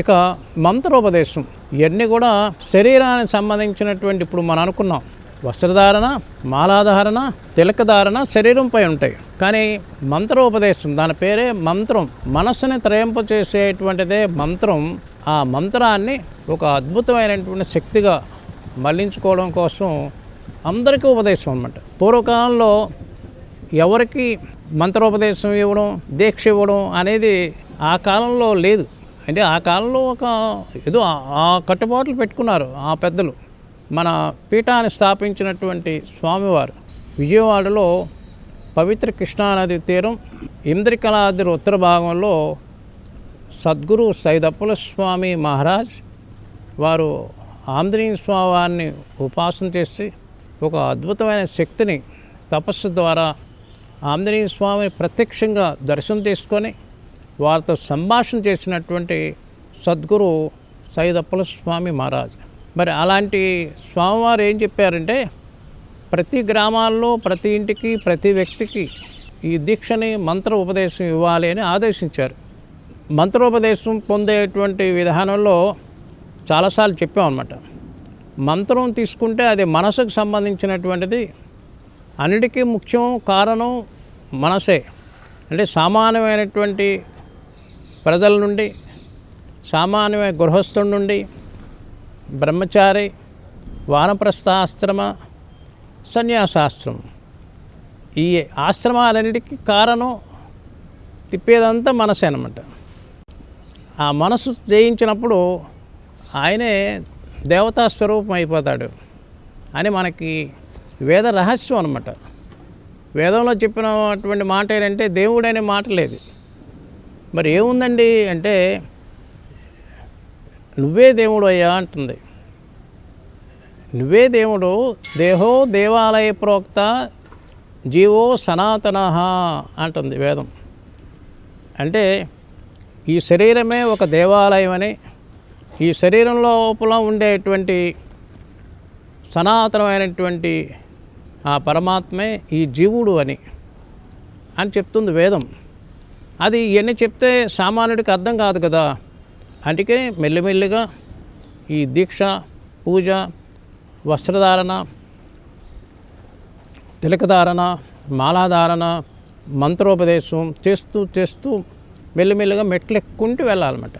ఇక మంత్రోపదేశం. ఇవన్నీ కూడా శరీరానికి సంబంధించినటువంటి ఇప్పుడు మనం అనుకున్నాం. వస్త్రధారణ మాలాధారణ తిలకధారణ శరీరంపై ఉంటాయి. కానీ మంత్రోపదేశం దాని పేరే మంత్రం. మనస్సుని త్రయింప చేసేటువంటిదే మంత్రం. ఆ మంత్రాన్ని ఒక అద్భుతమైనటువంటి శక్తిగా మళ్ళించుకోవడం కోసం అందరికీ ఉపదేశం అన్నమాట. పూర్వకాలంలో ఎవరికి మంత్రోపదేశం ఇవ్వడం దీక్ష ఇవ్వడం అనేది ఆ కాలంలో లేదు. అంటే ఆ కాలంలో ఒక ఏదో ఆ- కట్టుబాట్లు పెట్టుకున్నారు ఆ పెద్దలు. మన పీఠాన్ని స్థాపించినటువంటి స్వామివారు. విజయవాడలో పవిత్ర కృష్ణానది తీరం ఇంద్రికలాద్రి ఉత్తర భాగంలో సద్గురు సైదప్పుల స్వామి మహారాజ్ వారు ఆంధ్రీయ స్వామివారిని ఉపాసన చేసి ఒక అద్భుతమైన శక్తిని తపస్సు ద్వారా ఆంజనేయ స్వామిని ప్రత్యక్షంగా దర్శనం చేసుకొని వారితో సంభాషణ చేసినటువంటి సద్గురు సైదప్పల స్వామి మహారాజ్. మరి అలాంటి స్వామివారు ఏం చెప్పారంటే ప్రతి గ్రామాల్లో ప్రతి ఇంటికి ప్రతి వ్యక్తికి ఈ దీక్షని మంత్ర ఉపదేశం ఇవ్వాలి అని ఆదేశించారు. మంత్రోపదేశం పొందేటువంటి విధానంలో చాలాసార్లు చెప్పామన్నమాట. మంత్రం తీసుకుంటే అది మనసుకు సంబంధించినటువంటిది అన్నిటికీ ముఖ్యం కారణం మనసే. అంటే సామాన్యమైనటువంటి ప్రజల నుండి సామాన్యమైన గృహస్థుడి నుండి బ్రహ్మచారి వానప్రస్థాశ్రమ సన్యాసాశ్రమం. ఈ ఆశ్రమాలన్నిటికీ కారణం తిప్పేదంతా మనసే అనమాట ఆ మనసు జయించినప్పుడు ఆయనే దేవతా స్వరూపం అయిపోతాడు అని మనకి వేద రహస్యం అనమాట వేదంలో చెప్పినటువంటి మాట ఏంటంటే దేవుడు అనే మాట లేదు. మరి ఏముందండి అంటే నువ్వే దేవుడు అయ్యా అంటుంది. నువ్వే దేవుడు దేహో దేవాలయ ప్రోక్త జీవో సనాతన అంటుంది వేదం. అంటే ఈ శరీరమే ఒక దేవాలయం అని ఈ శరీరం లోపల ఉండేటువంటి సనాతనమైనటువంటి ఆ పరమాత్మే ఈ జీవుడు అని అని చెప్తుంది వేదం. అది ఇవన్నీ చెప్తే సామాన్యుడికి అర్థం కాదు కదా. అందుకే మెల్లిమెల్లిగా ఈ దీక్ష పూజ వస్త్రధారణ తిలకధారణ మాలాధారణ మంత్రోపదేశం చేస్తూ చేస్తూ మెల్లిమెల్లిగా మెట్లు ఎక్కుంటూ వెళ్ళాలన్నమాట.